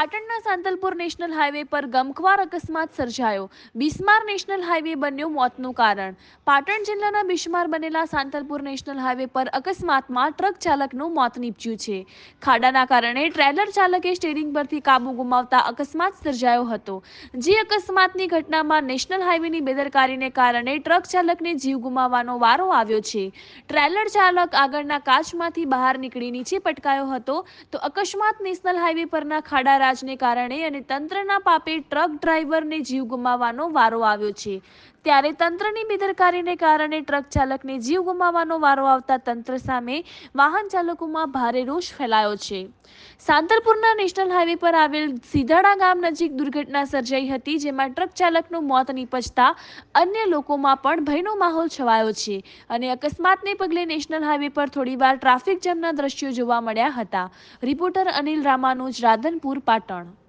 Santalpur national highway પર ગમખ્વાર અકસ્માત સર્જાયો. બિસ્માર નેશનલ હાઈવે બન્યો મોતનું કારણ. પાટણ જિલ્લાના બિસ્માર બનેલા સાંતલપુર નેશનલ હાઈવે પર અકસ્માતમાં ટ્રક ચાલકનું મોત નીપજ્યું છે. ખાડાના કારણે ટ્રેલર ચાલકે સ્ટેરિંગ પરથી કાબુ ગુમાવતા અકસ્માત સર્જાયો હતો. જે અકસ્માતની ઘટનામાં નેશનલ હાઈવેની બેદરકારીને કારણે ટ્રક ચાલકને જીવ ગુમાવવાનો વારો આવ્યો છે. ટ્રેલર ચાલક આગળના કાચમાંથી બહાર નીકળી નીચે પટકાયો હતો. તો અકસ્માત નેશનલ હાઈવે પરના ખાડા રાજને કારણે અને તંત્રના પાપે ટ્રક ડ્રાઈવરને જીવ ગુમાવવાનો વારો આવ્યો છે. ત્યારે તંત્રની બેદરકારીને કારણે ટ્રક ચાલકને જીવ ગુમાવવાનો વારો આવતા તંત્ર સામે વાહન ચાલકોમાં ભારે રોષ ફેલાયો છે. સાંતલપુરના નેશનલ હાઈવે પર આવેલ સીધાડા ગામ નજીક દુર્ઘટના સર્જાઈ હતી, જેમાં ટ્રક ચાલકનું મોત નીપજતા અન્ય લોકોમાં પણ ભયનો માહોલ છવાયો છે અને અકસ્માતને પગલે નેશનલ હાઈવે પર થોડીવાર ટ્રાફિક જામના દ્રશ્યો જોવા મળ્યા હતા. રિપોર્ટર અનિલ રામાનુજ, રાધનપુર, પાટણ. സ്റ്റാർട്ടാണ്